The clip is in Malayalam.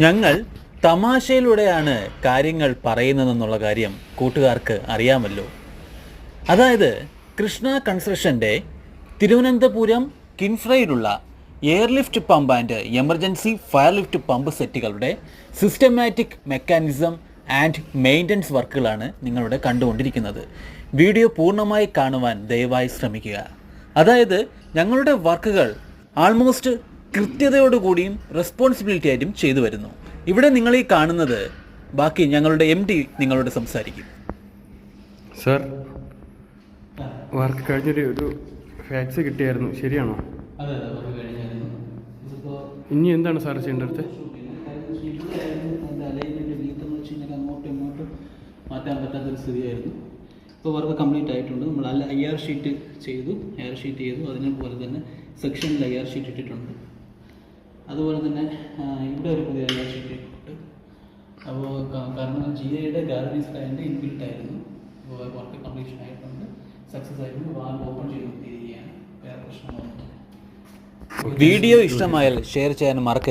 ഞങ്ങൾ തമാശയിലൂടെയാണ് കാര്യങ്ങൾ പറയുന്നതെന്നുള്ള കാര്യം കൂട്ടുകാർക്ക് അറിയാമല്ലോ. അതായത് കൃഷ്ണ കൺസ്ട്രക്ഷന്റെ Thiruvananthapuram കിൻഫ്രയിലുള്ള airlift pump and emergency fire lift pump സെറ്റുകളുടെ systematic mechanism and maintenance വർക്കുകളാണ് നിങ്ങളുടെ കണ്ടുകൊണ്ടിരിക്കുന്നത്. വീഡിയോ പൂർണമായി കാണുവാൻ ദയവായി ശ്രമിക്കുക. അതായത് ഞങ്ങളുടെ വർക്കുകൾ ആൾമോസ്റ്റ് കൃത്യതയോടുകൂടിയും റെസ്പോൺസിബിലിറ്റി ആയിട്ടും ചെയ്തു വരുന്നു. ഇവിടെ നിങ്ങൾ ഈ കാണുന്നത് ബാക്കി ഞങ്ങളുടെ എം ഡി നിങ്ങളോട് സംസാരിക്കും. സർ വർക്ക് കഴിഞ്ഞൊരു ഒരു ഫാക്സ് കിട്ടിയായിരുന്നു. ശരിയാണോ? അതെ അതെ വർക്ക് കഴിഞ്ഞായിരുന്നു ഇതിപ്പോൾ ഇനി എന്താണ് സാർ ചെയ്യേണ്ടത് അടുത്ത്? മാറ്റാൻ പറ്റാത്തൊരു സ്ഥിതിയായിരുന്നു ഇപ്പോൾ വർക്ക് കംപ്ലീറ്റ് ആയിട്ടുണ്ട്. നമ്മൾ അല്ല ഐ ആർ ഷീറ്റ് ചെയ്തു. ഐ ആർ ഷീറ്റ് ചെയ്തു. അതിനെപ്പോലെ തന്നെ സെക്ഷനിൽ ഐ ആർ ഷീറ്റ് ഇട്ടിട്ടുണ്ട്. അതുപോലെ തന്നെ ഇവിടെ ഒരു പുതിയ ആർ ഇട്ടിട്ടുണ്ട് അപ്പോൾ കാരണം ജി ഐയുടെ ഗാലറീസ് ലാൻഡ് ഇൻബിൽട്ട് ആയിരുന്നു. അപ്പോൾ വർക്ക് കംപ്ലീഷൻ ആയിട്ടുണ്ട്. സക്സസ് ആയിട്ടുണ്ട്. വാൾ ഓപ്പൺ ചെയ്ത് നിർത്തിയിരിക്കുകയാണ് വേറെ പ്രശ്നങ്ങളൊന്നും വീഡിയോ ഇഷ്ടമായാൽ ഷെയർ ചെയ്യാൻ മറക്കരുത്.